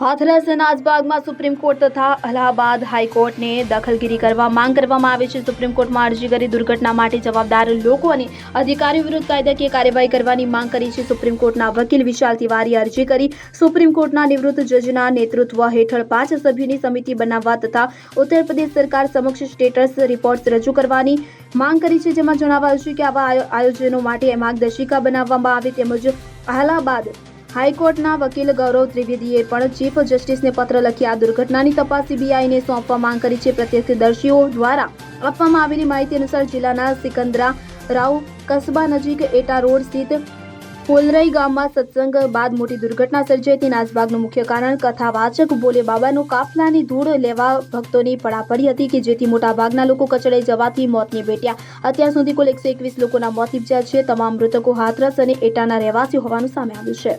Hathras અનાજબાગમાં supreme court તથા અલ્હાબાદ હાઈકોર્ટને દખલગીરી કરવા માંગ કરવામાં આવી છે. સુપ્રીમ કોર્ટમાં અરજી કરી દુર્ઘટના માટે જવાબદાર લોકો અને અધિકારીઓ વિરુદ્ધ કાયદાકીય કાર્યવાહી કરવાની માંગ કરી છે. સુપ્રીમ કોર્ટના વકીલ વિશાલ તિવારીએ અરજી કરી સુપ્રીમ કોર્ટના નિવૃત્ત જજના નેતૃત્વ હેઠળ પાંચ સભ્યોની સમિતિ બનાવવા તથા ઉત્તર પ્રદેશ સરકાર સમક્ષ સ્ટેટસ રિપોર્ટ રજૂ કરવાની માંગ કરી છે. જેમાં જણાવાયું છે કે આવા આયોજનો માટે માર્ગદર્શિકા બનાવવામાં આવે તેમજ અલ્હાબાદ હાઈકોર્ટના વકીલ ગૌરવ ત્રિવેદીએ પણ ચીફ જસ્ટિસને પત્ર લખી આ દુર્ઘટનાની તપાસ સીબીઆઈને સોંપવા માંગ કરી છે. પ્રત્યક્ષદર્શીઓ દ્વારા આપવામાં આવેલી માહિતી અનુસાર જિલ્લાના સિકંદરા રાવ કસ્બા નજીક એટા રોડ સ્થિત કોલરઈ ગામમાં સત્સંગ બાદ મોટી દુર્ઘટના સર્જાઈ હતી. નાસભાગનું મુખ્ય કારણ કથાવાચક બોલે બાબાનું કાફલાની ધૂળ લેવા ભક્તોની પડાપડી હતી કે જેથી મોટાભાગના લોકો કચડાઈ જવાથી મોતને ભેટ્યા. અત્યાર સુધી કુલ એકસો એકવીસ લોકોના મોત નીપજ્યા છે. તમામ મૃતકો હાથરસ અને એટાના રહેવાસી હોવાનું સામે આવ્યું છે.